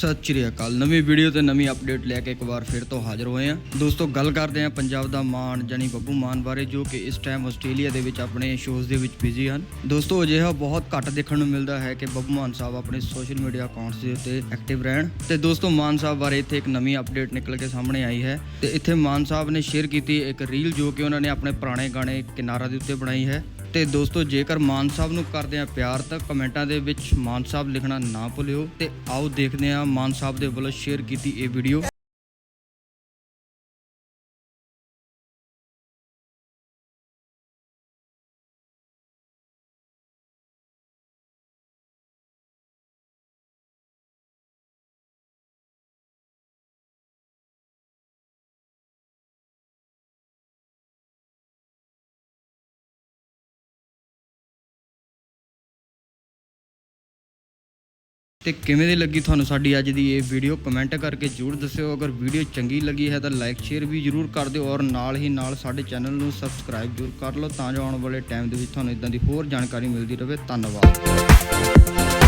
ਸਤਿ ਸ਼੍ਰੀ ਅਕਾਲ। ਨਵੀਂ ਵੀਡੀਓ ਤੇ ਨਵੀਂ ਅਪਡੇਟ ਲੈ ਕੇ ਇੱਕ ਵਾਰ ਫਿਰ ਤੋਂ ਹਾਜ਼ਰ ਹੋਏ ਹਾਂ। ਦੋਸਤੋ, ਗੱਲ ਕਰਦੇ ਹਾਂ ਪੰਜਾਬ ਦਾ ਮਾਨ ਜਾਨੀ ਬੱਬੂ ਮਾਨ ਬਾਰੇ, ਜੋ ਕਿ ਇਸ ਟਾਈਮ ਆਸਟ੍ਰੇਲੀਆ ਦੇ ਵਿੱਚ ਆਪਣੇ ਸ਼ੋਜ਼ ਦੇ ਵਿੱਚ ਬਿਜ਼ੀ ਹਨ। ਦੋਸਤੋ, ਅਜਿਹਾ ਬਹੁਤ ਘੱਟ ਦੇਖਣ ਨੂੰ ਮਿਲਦਾ ਹੈ ਕਿ ਬੱਬੂ ਮਾਨ ਸਾਹਿਬ ਆਪਣੇ ਸੋਸ਼ਲ ਮੀਡੀਆ ਅਕਾਊਂਟਸ ਦੇ ਉੱਤੇ ਐਕਟਿਵ ਰਹਿਣ। ਤੇ ਦੋਸਤੋ, ਮਾਨ ਸਾਹਿਬ ਬਾਰੇ ਇੱਥੇ ਇੱਕ ਨਵੀਂ ਅਪਡੇਟ ਨਿਕਲ ਕੇ ਸਾਹਮਣੇ ਆਈ ਹੈ। ਤੇ ਇੱਥੇ ਮਾਨ ਸਾਹਿਬ ਨੇ ਸ਼ੇਅਰ ਕੀਤੀ ਇੱਕ ਰੀਲ ਜੋ ਕਿ ਉਹਨਾਂ ਨੇ ਆਪਣੇ ਪੁਰਾਣੇ ਗਾਣੇ ਕਿਨਾਰਾ ਦੇ ਉੱਤੇ ਬਣਾਈ ਹੈ। ਤੇ ਦੋਸਤੋ, ਜੇਕਰ ਮਾਨ ਸਾਹਿਬ ਨੂੰ ਕਰਦੇ ਆ ਪਿਆਰ, ਤਾਂ ਕਮੈਂਟਾਂ ਦੇ ਵਿੱਚ ਮਾਨ ਸਾਹਿਬ ਲਿਖਣਾ ਨਾ ਭੁੱਲਿਓ ਤੇ ਆਓ ਦੇਖਦੇ ਆ ਮਾਨ ਸਾਹਿਬ ਦੇ ਵੱਲੋਂ ਸ਼ੇਅਰ ਕੀਤੀ ਇਹ ਵੀਡੀਓ ਤੇ ਕਿਵੇਂ ਦੀ ਲੱਗੀ ਤੁਹਾਨੂੰ ਸਾਡੀ ਅੱਜ ਦੀ ਇਹ ਵੀਡੀਓ ਕਮੈਂਟ ਕਰਕੇ ਜਰੂਰ ਦੱਸਿਓ। ਅਗਰ ਵੀਡੀਓ ਚੰਗੀ ਲੱਗੀ ਹੈ ਤਾਂ ਲਾਈਕ ਸ਼ੇਅਰ ਵੀ ਜਰੂਰ ਕਰ ਦਿਓ ਔਰ ਨਾਲ ਹੀ ਨਾਲ ਸਾਡੇ ਚੈਨਲ ਨੂੰ ਸਬਸਕ੍ਰਾਈਬ ਜਰੂਰ ਕਰ ਲਓ ਤਾਂ ਜੋ ਆਉਣ ਵਾਲੇ ਟਾਈਮ ਦੇ ਵਿੱਚ ਤੁਹਾਨੂੰ ਇਦਾਂ ਦੀ ਹੋਰ ਜਾਣਕਾਰੀ ਮਿਲਦੀ ਰਹੇ। ਧੰਨਵਾਦ।